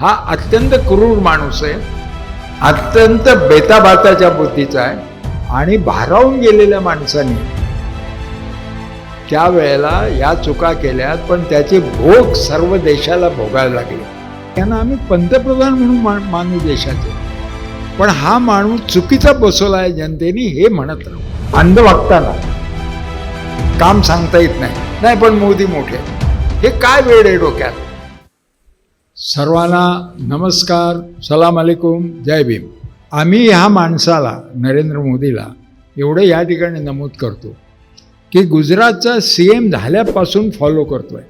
हा अत्यंत क्रूर माणूस आहे अत्यंत बेताबाताच्या बुद्धीचा आहे आणि भारावून गेलेल्या माणसाने त्यावेळेला या चुका केल्यात पण त्याचे भोग सर्व देशाला भोगायला लागले. त्यांना आम्ही पंतप्रधान म्हणून मा- मानू देशाचे. पण हा माणूस चुकीचा बसवला आहे जनतेने हे म्हणत राहू. अंध वागताना काम सांगता येत नाही. नाही पण मोदी मोठे. हे काय वेळ आहे डोक्यात? सर्वांना नमस्कार सलाम अलेकुम जय भीम. आम्ही ह्या माणसाला नरेंद्र मोदीला एवढं या ठिकाणी नमूद करतो की गुजरातचा सी एम झाल्यापासून फॉलो करतो आहे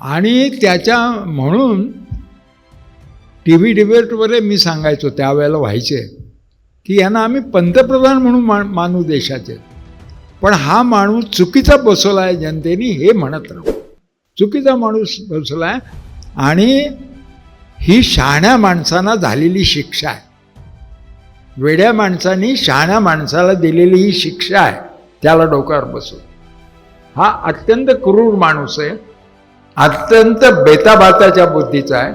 आणि त्याच्या म्हणून टी व्ही डिबेटवर मी सांगायचो त्यावेळेला व्हायचे की यांना आम्ही पंतप्रधान म्हणून मा मानू देशाचे. पण हा माणूस चुकीचा बसवला आहे जनतेने हे म्हणत राहू. चुकीचा माणूस बसला आहे आणि ही शहाण्या माणसांना झालेली शिक्षा आहे. वेड्या माणसांनी शहाण्या माणसाला दिलेली ही शिक्षा आहे त्याला डोक्यावर बसून हा अत्यंत क्रूर माणूस आहे अत्यंत बेताबाताच्या बुद्धीचा आहे.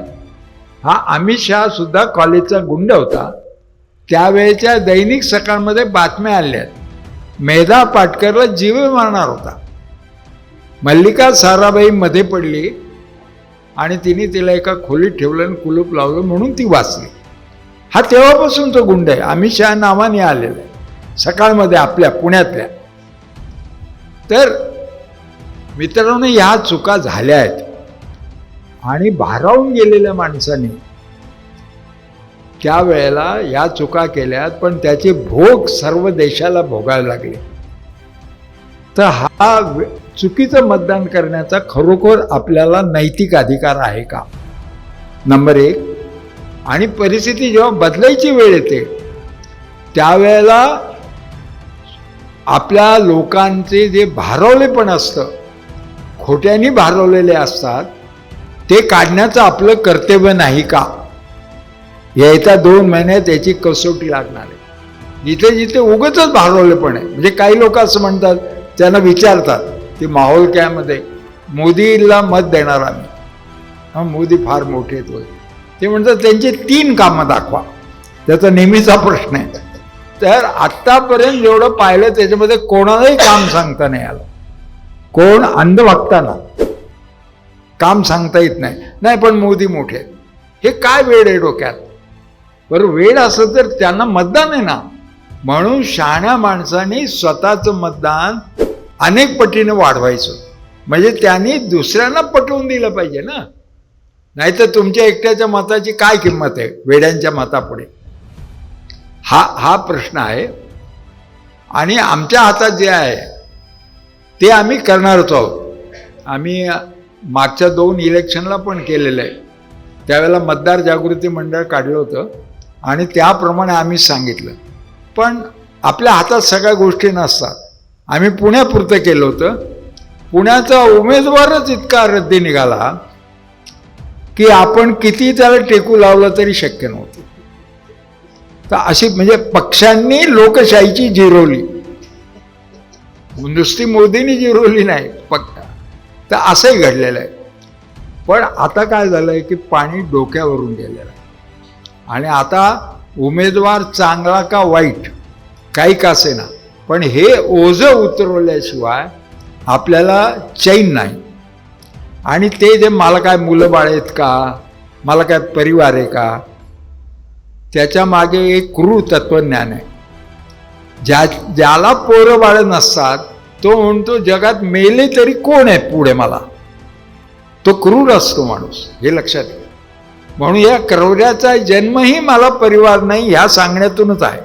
हा अमित शहा सुद्धा कॉलेजचा गुंड होता. त्यावेळेच्या दैनिक सकाळमध्ये बातम्या आल्या. आहेत मेधा पाटकरला जीव मारणार होता. मल्लिका साराबाई मध्ये पडली आणि तिने तिला एका खोलीत ठेवलं आणि कुलूप लावलं म्हणून ती वाचली. हा तेव्हापासून तो गुंड आहे. अमित शहा नावाने आलेला आहे. सकाळमध्ये आपल्या पुण्यातल्या. तर मित्रांनो ह्या चुका झाल्या आहेत. आणि भारावून गेलेल्या माणसाने त्यावेळेला या चुका केल्यात पण त्याचे भोग सर्व देशाला भोगायला लागले. तर हा वे- चुकीचं मतदान करण्याचा खरोखर आपल्याला नैतिक अधिकार आहे का? नंबर एक. आणि परिस्थिती जेव्हा बदलायची वेळ येते त्यावेळेला आपल्या लोकांचे जे भारवलेपण असतं खोट्यानी भारवलेले असतात ते काढण्याचं आपलं कर्तव्य नाही का? यायच्या दोन महिन्यात याची कसोटी लागणार आहे. जिथे जिथे उगच भारवलेपण आहे. म्हणजे काही लोक असं म्हणतात त्यांना विचारतात ते माहोल कॅमध्ये मोदीला मत देणार आम्ही. हा मोदी फार मोठे आहेत वगैरे. ते म्हणतात त्यांचे तीन कामं दाखवा. त्याचा नेहमीचा प्रश्न आहे. तर आत्तापर्यंत जेवढं पाहिलं त्याच्यामध्ये कोणालाही काम सांगता नाही आलं. कोण अंध काम सांगता येत नाही. नाही पण मोदी मोठे हे काय वेळ आहे डोक्यात? बरं वेळ असं तर त्यांना मतदान आहे ना. म्हणून शहाण्या माणसाने स्वतःचं मतदान अनेक पटीनं वाढवायचं. म्हणजे त्यांनी दुसऱ्यांना पटवून दिलं पाहिजे ना. नाहीतर तुमच्या एकट्याच्या मताची काय किंमत आहे? वेड्यांच्या मतापुढे. हा हा प्रश्न आहे. आणि आमच्या हातात जे आहे ते आम्ही करणारच आहोत आम्ही मागच्या दोन इलेक्शनला पण केलेलं आहे. त्यावेळेला मतदार जागृती मंडळ काढलं होतं. आणि त्याप्रमाणे आम्ही सांगितलं. पण आपल्या हातात सगळ्या गोष्टी नसतात. आम्ही पुण्यापुरतं केलं होतं. पुण्याचा उमेदवारच इतका रद्दी निघाला की आपण किती त्याला टेकू लावलं तरी शक्य नव्हतं. तर अशी म्हणजे पक्षांनी लोकशाहीची जिरवली. नुसती मोदींनी जिरवली नाही पक्ष. तर असंही घडलेलं आहे. पण आता काय झालं आहे की पाणी डोक्यावरून गेलेलं आहे. आणि आता उमेदवार चांगला का वाईट? काही का असेना पण हे ओझं उतरवल्याशिवाय आपल्याला चैन नाही. आणि ते जे मला काय मुलं बाळ आहेत का? मला काय परिवार आहे का? त्याच्यामागे एक क्रूर तत्वज्ञान आहे. ज्या ज्याला पोरं बाळं नसतात तो म्हणतो जगात मेले तरी कोण आहे पुढे मला? तो क्रूर असतो माणूस हे लक्षात घ्या. म्हणून या क्रौर्याचा जन्मही मला परिवार नाही ह्या सांगण्यातूनच आहे.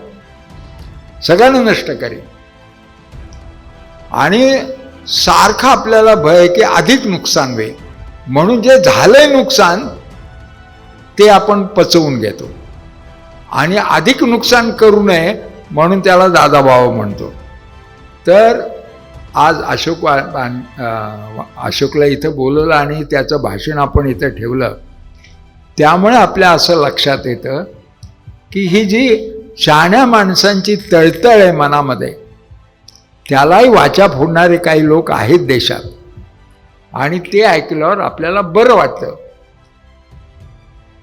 सगळ्यांना नष्ट करेल आणि सारखं आपल्याला भय आहे की अधिक नुकसान होईल. म्हणून जे झालंय नुकसान ते आपण पचवून घेतो. आणि अधिक नुकसान करू नये म्हणून त्याला दादाभाव म्हणतो. तर आज अशोक अशोकला इथं बोलवलं आणि त्याचं भाषण आपण इथं ठेवलं. त्यामुळे आपल्या असं लक्षात येतं की ही जी शहाण्या माणसांची तळतळ आहे मनामध्ये त्यालाही वाचा फोडणारे काही लोक आहेत देशात. आणि ते ऐकल्यावर आपल्याला बरं वाटतं.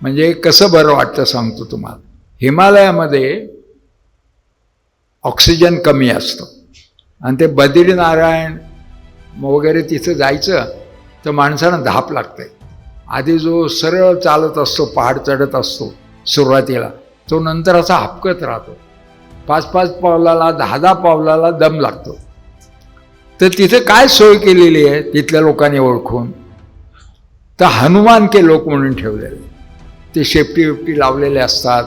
म्हणजे कसं बरं वाटतं सांगतो तुम्हाला. हिमालयामध्ये ऑक्सिजन कमी असतं. आणि ते बद्रीनारायण वगैरे तिथं जायचं तर माणसानं धाप लागते आधी जो सरळ चालत असतो पहाड चढत असतो सुरुवातीला तो नंतर असा हपकत राहतो. पाच पाच पावलाला दहा दहा पावलाला दम लागतो. तर तिथे काय सोय केलेली आहे तिथल्या लोकांनी ओळखून? तर हनुमान के लोक म्हणून ठेवलेले. ते शेपटी बिपटी लावलेले असतात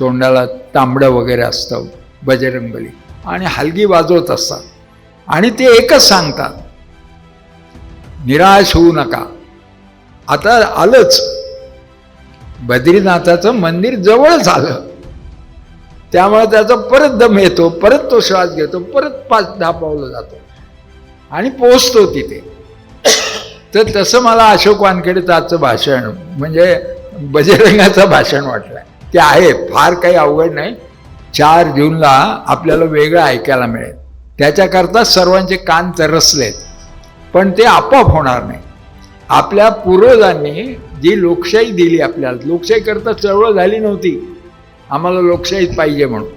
तोंडाला तांबडं वगैरे असतं बजरंगबली आणि हलगी वाजवत असतात. आणि ते एकच सांगतात निराश होऊ नका आता आलंच. बद्रीनाथाचं मंदिर जवळच आलं त्यामुळे त्याचा परत दम येतो परत तो श्वास घेतो परत पाच दहा पावलं जातो. आणि पोचतो तिथे. तर तसं मला अशोक वानखेडेचं आजचं भाषण म्हणजे बजरंगाचं भाषण वाटलं ते आहे फार काही अवघड नाही. चार जूनला आपल्याला वेगळं ऐकायला मिळेल. त्याच्याकरता सर्वांचे कान तरसलेत. पण ते आपोआप होणार नाही. आपल्या पूर्वजांनी जी लोकशाही दिली आपल्याला लोकशाही करता चळवळ झाली नव्हती. आम्हाला लोकशाहीच पाहिजे म्हणून.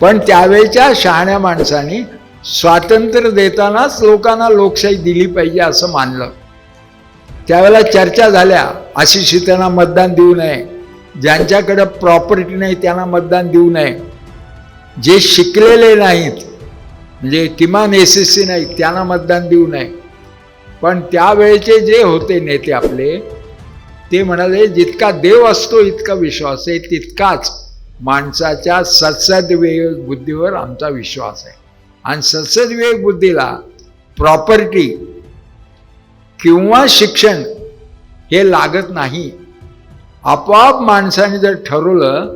पण त्यावेळच्या शहाण्या माणसांनी स्वातंत्र्य देतानाच लोकांना लोकशाही दिली पाहिजे असं मानलं. त्यावेळेला चर्चा झाल्या अशिक्षितांना मतदान देऊ नये. ज्यांच्याकडं प्रॉपर्टी नाही त्यांना मतदान देऊ नये. जे शिकलेले नाहीत म्हणजे किमान एस एस सी नाहीत त्यांना मतदान देऊ नये. पण त्यावेळेचे जे होते नेते आपले ते म्हणाले जितका देव असतो इतका विश्वास आहे. तितकाच माणसाच्या सत्सदविवेक बुद्धीवर आमचा विश्वास आहे. आणि सत्सदविवेक बुद्धीला प्रॉपर्टी किंवा शिक्षण हे लागत नाही. आपोआप माणसाने जर ठरवलं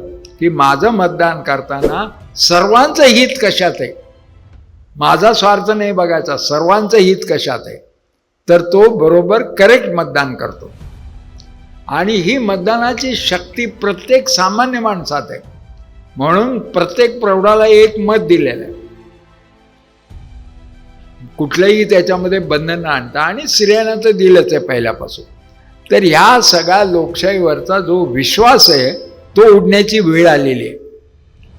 की माझं मतदान करताना सर्वांचं हित कशात आहे? माझा स्वार्थ नाही बघायचा सर्वांचं हित कशात आहे? तर तो बरोबर करेक्ट मतदान करतो. आणि ही मतदानाची शक्ती प्रत्येक सामान्य माणसात आहे. म्हणून प्रत्येक प्रौढाला एक मत दिलेलं आहे. कुठलंही त्याच्यामध्ये बंधन न आणता आणि स्त्रियांना तर दिलंच आहे पहिल्यापासून. तर ह्या सगळ्या लोकशाहीवरचा जो विश्वास आहे तो उडण्याची वेळ आलेली आहे.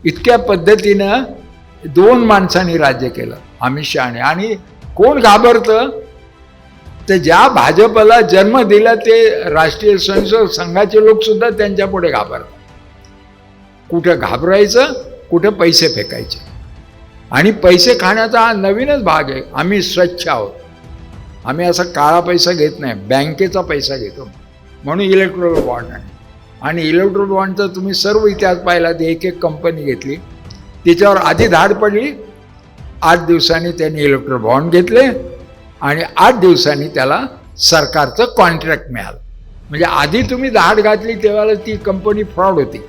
इतक्या पद्धतीनं दोन माणसांनी राज्य केलं अमित शहाने. आणि कोण घाबरतं? तर ज्या भाजपला जन्म दिला ते राष्ट्रीय स्वयंसेवक संघाचे लोकसुद्धा त्यांच्या पुढे घाबरतात. कुठं घाबरायचं कुठं पैसे फेकायचे. आणि पैसे खाण्याचा हा नवीनच भाग आहे. आम्ही स्वच्छ आहोत. आम्ही असा काळा पैसा घेत नाही बँकेचा पैसा घेतो. म्हणून इलेक्ट्रॉनिक बॉन्ड आहे. आणि इलेक्ट्रॉनिक बॉन्डचा तुम्ही सर्व इतिहास पाहिला ते एक एक कंपनी घेतली. तिच्यावर आधी धाड पडली. आठ दिवसांनी त्यांनी इलेक्ट्रॉनिक बॉन्ड घेतले. आणि आठ दिवसांनी त्याला सरकारचं कॉन्ट्रॅक्ट मिळालं. म्हणजे आधी तुम्ही धाड घातली तेव्हा ती कंपनी फ्रॉड होती.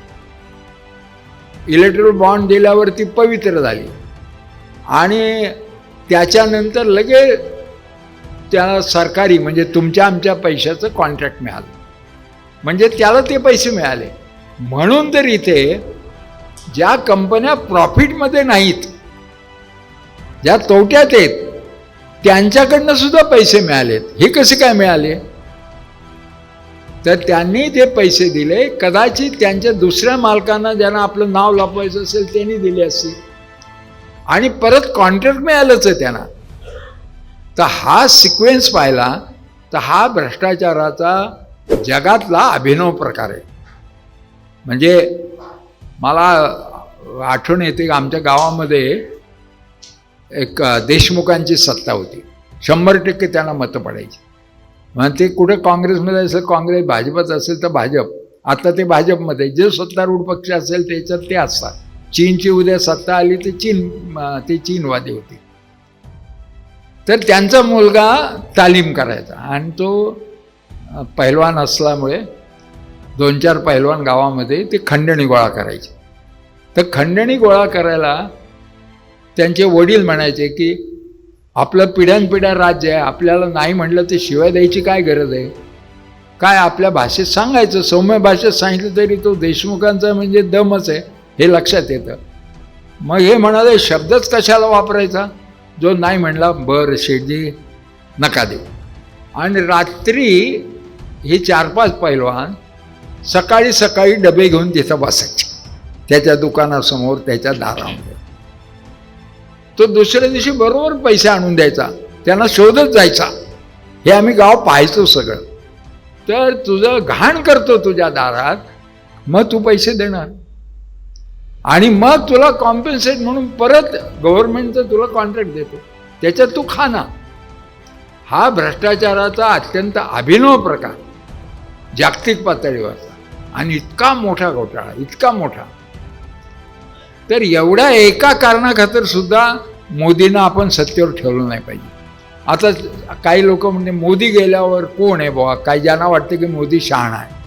इलेक्ट्रिक बॉन्ड दिल्यावर ती पवित्र झाली. आणि त्याच्यानंतर लगे त्याला सरकारी म्हणजे तुमच्या आमच्या पैशाचं कॉन्ट्रॅक्ट मिळालं. म्हणजे त्याला ते पैसे मिळाले. म्हणून तर इथे ज्या कंपन्या प्रॉफिटमध्ये नाहीत ज्या तोट्यात आहेत त्यांच्याकडनं सुद्धा पैसे मिळालेत हे कसे काय मिळाले? तर त्यांनी ते पैसे दिले कदाचित त्यांच्या दुसऱ्या मालकांना ज्यांना आपलं नाव लपवायचं असेल त्यांनी दिले असतील आणि परत कॉन्ट्रॅक्ट मिळालंच आहे त्यांना. तर हा सिक्वेन्स पाहिला तर हा भ्रष्टाचाराचा जगातला अभिनव प्रकार आहे. म्हणजे मला आठवण येते आमच्या गावामध्ये एक देशमुखांची सत्ता होती. शंभर टक्के त्यांना मतं पडायची. मग ते कुठे काँग्रेसमध्ये असेल काँग्रेस भाजपत असेल तर भाजप. आता ते भाजपमध्ये जे सत्तारूढ पक्ष असेल त्याच्यात ते असतात. चीनची उद्या सत्ता आली तर चीन ते चीनवादी होते. तर त्यांचा मुलगा तालीम करायचा आणि तो पहिलवान असल्यामुळे दोन चार पहिलवान गावामध्ये ते खंडणी गोळा करायचे. तर खंडणी गोळा करायला त्यांचे वडील म्हणायचे की आपलं पिढ्यानपिढ्या राज्य आहे आपल्याला नाही म्हटलं ते शिवाय द्यायची काय गरज आहे? काय आपल्या भाषेत सांगायचं? सौम्य भाषेत सांगितलं तरी तो देशमुखांचा म्हणजे दमच आहे हे लक्षात येतं. मग हे म्हणाले शब्दच कशाला वापरायचा? जो नाही म्हणला बरं शेठजी नका देऊ. आणि रात्री हे चार पाच पैलवान सकाळी सकाळी डबे घेऊन तिथं बसायचे. त्याच्या दुकानासमोर त्याच्या दारामध्ये. तो दुसऱ्या दिवशी बरोबर पैसे आणून द्यायचा. त्यांना शोधत जायचा. हे आम्ही गाव पाहायचो सगळं. तर तुझं घाण करतो तुझ्या दारात. मग तू पैसे देणार. आणि मग तुला कॉम्पन्सेट म्हणून परत गव्हर्नमेंटचं तुला कॉन्ट्रॅक्ट देतो. त्याच्यात तू खाना. हा भ्रष्टाचाराचा अत्यंत अभिनव प्रकार. जागतिक पातळीवरचा. आणि इतका मोठा घोटाळा इतका मोठा. तर एवढ्या एका कारणाखातर सुद्धा मोदींना आपण सत्तेवर ठेवलं नाही पाहिजे. आता काही लोक म्हणजे मोदी गेल्यावर कोण आहे बुवा? काही ज्यांना वाटतं की मोदी शहाणा आहे.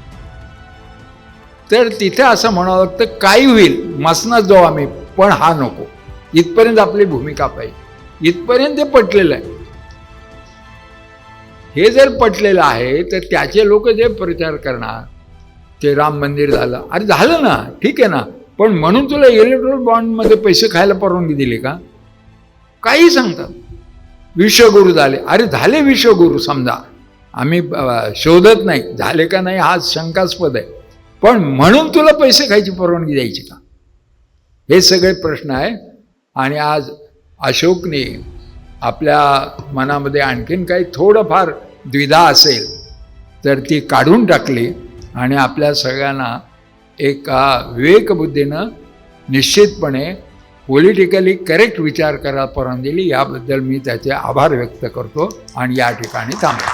तर तिथे असं म्हणावं लागतं काही होईल मसनात जाऊ आम्ही पण हा नको. इथपर्यंत आपली भूमिका पाहिजे. इथपर्यंत ते पटलेलं आहे. हे जर पटलेलं आहे तर त्याचे लोक जे प्रचार करणार ते राम मंदिर झालं. अरे झालं ना ठीक आहे ना. पण म्हणून तुला इलेक्ट्रॉल बॉन्डमध्ये पैसे खायला परवानगी दिली का? काही सांगतात. विश्वगुरू झाले. अरे झाले विश्वगुरू समजा. आम्ही शोधत नाही. झाले का नाही हा शंकास्पद आहे. पण म्हणून तुला पैसे खायची परवानगी द्यायची का? हे सगळे प्रश्न आहे. आणि आज अशोकने आपल्या मनामध्ये आणखीन काही थोडंफार द्विधा असेल तर ती काढून टाकली आणि आपल्या सगळ्यांना एका विवेकबुद्धीनं निश्चितपणे पॉलिटिकली करेक्ट विचार करायला परवानगी दिली याबद्दल मी त्याचे आभार व्यक्त करतो आणि या ठिकाणी थांबतो.